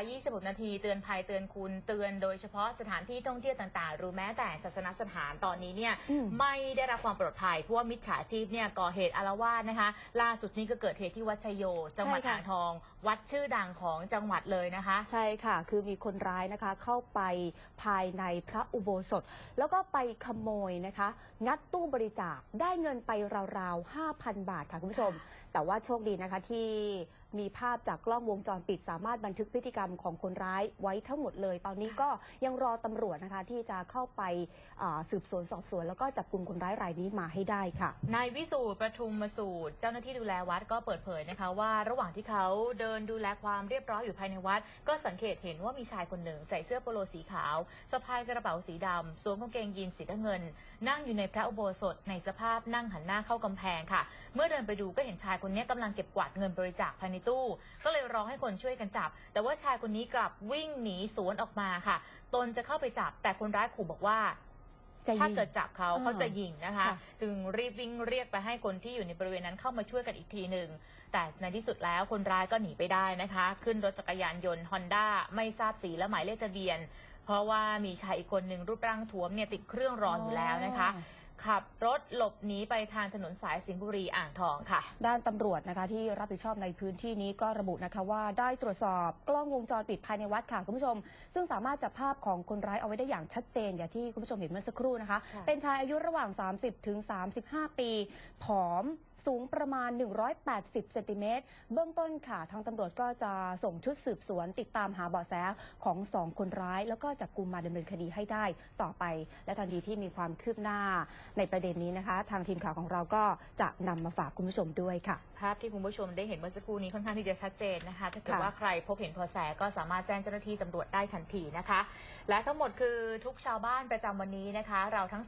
26นาทีเตือนภัยเตือนคุณเตือนโดยเฉพาะสถานที่ท่องเที่ยวต่างๆ หรือแม้แต่ศาสนสถานตอนนี้เนี่ยอืมไม่ได้รับความปลอดภัยเพราะว่ามิจฉาชีพเนี่ยก่อเหตุอารวาสนะคะ ล่าสุดนี้ก็เกิดเหตุที่วัดชัยโย จังหวัดใช่ค่ะอ่างทอง วัดชื่อดังของจังหวัดเลยนะคะ ใช่ค่ะ คือมีคนร้ายนะคะเข้าไปภายในพระอุโบสถ แล้วก็ไปขโมยนะคะ งัดตู้บริจาคได้เงินไปราวๆ 5,000 บาทค่ะคุณผู้ชม แต่ว่าโชคดีนะคะที่มีภาพจากกล้องวงจรปิดสามารถบันทึกพฤติกรรมของคนร้ายไว้ทั้งหมดเลย ตอนนี้ก็ยังรอตำรวจนะคะ ที่จะเข้าไปสืบสวนสอบสวน แล้วก็จับกลุ่มคนร้ายรายนี้มาให้ได้ค่ะนายวิสูตรประทุมมาสูตร เจ้าหน้าที่ดูแลวัดก็เปิดเผยนะคะ ว่าระหว่างที่เขาเดินดูแลความเรียบร้อยอยู่ภายในวัด ก็สังเกตเห็นว่ามีชายคนหนึ่งใส่เสื้อโปโลสีขาวสะพายกระเป๋าสีดำสวมกางเกงยีนสีน้ำเงิน นั่งอยู่ในพระอุโบสถในสภาพนั่งหันหน้าเข้ากำแพงค่ะ เมื่อเดินไปดูก็เห็นชายคนนี้กำลังเก็บกวาดเงินบริจาคภายในตู้ ก็เลยร้องให้คนช่วยกันจับ แต่ว่าชายคนนี้กลับวิ่งหนีสวนออกมาค่ะ ตนจะเข้าไปจับแต่คนร้ายขู่บอกว่าจะยิงถ้าเกิดจับเขาอ่าเขาจะยิงนะคะ ค่ะจึงรีบวิ่งเรียกไปให้คนที่อยู่ในบริเวณนั้นเข้ามาช่วยกันอีกทีหนึ่ง แต่ในที่สุดแล้วคนร้ายก็หนีไปได้นะคะ ขึ้นรถจักรยานยนต์ฮอนด้าไม่ทราบสีและหมายเลขทะเบียน เพราะว่ามีชายอีกคนหนึ่งรูปร่างท้วมเนี่ยติดเครื่องรออยู่แล้วนะคะ ขับรถหลบหนีไปทางถนนสายสิงห์บุรีอ่างทองค่ะ ด้านตำรวจนะคะที่รับผิดชอบในพื้นที่นี้ก็ระบุนะคะว่าได้ตรวจสอบกล้องวงจรปิดภายในวัดค่ะคุณผู้ชม ซึ่งสามารถจับภาพของคนร้ายเอาไว้ได้อย่างชัดเจนอย่างที่คุณผู้ชมเห็นเมื่อสักครู่นะคะค่ะเป็นชายอายุระหว่าง 30ถึง35 ปีผอมสูงประมาณ 180 เซนติเมตร เบื้องต้นค่ะ ทางตำรวจก็จะส่งชุดสืบสวนติดตามหาเบาะแสของสองคนร้าย แล้วก็จับกลุ่มมาดำเนินคดีให้ได้ต่อไป และทันทีที่มีความคืบหน้าในประเด็นนี้นะคะ ทางทีมข่าวของเราก็จะนำมาฝากคุณผู้ชมด้วยค่ะ ภาพที่คุณผู้ชมได้เห็นเมื่อสักครู่นี้ค่อนข้างที่จะชัดเจนนะคะ ถ้าเกิดค่ะว่าใครพบเห็นเบาะแสก็สามารถแจ้งเจ้าหน้าที่ตำรวจได้ทันทีนะคะ และทั้งหมดคือทุกชาวบ้านประจำวันนี้นะคะ เราทั้ง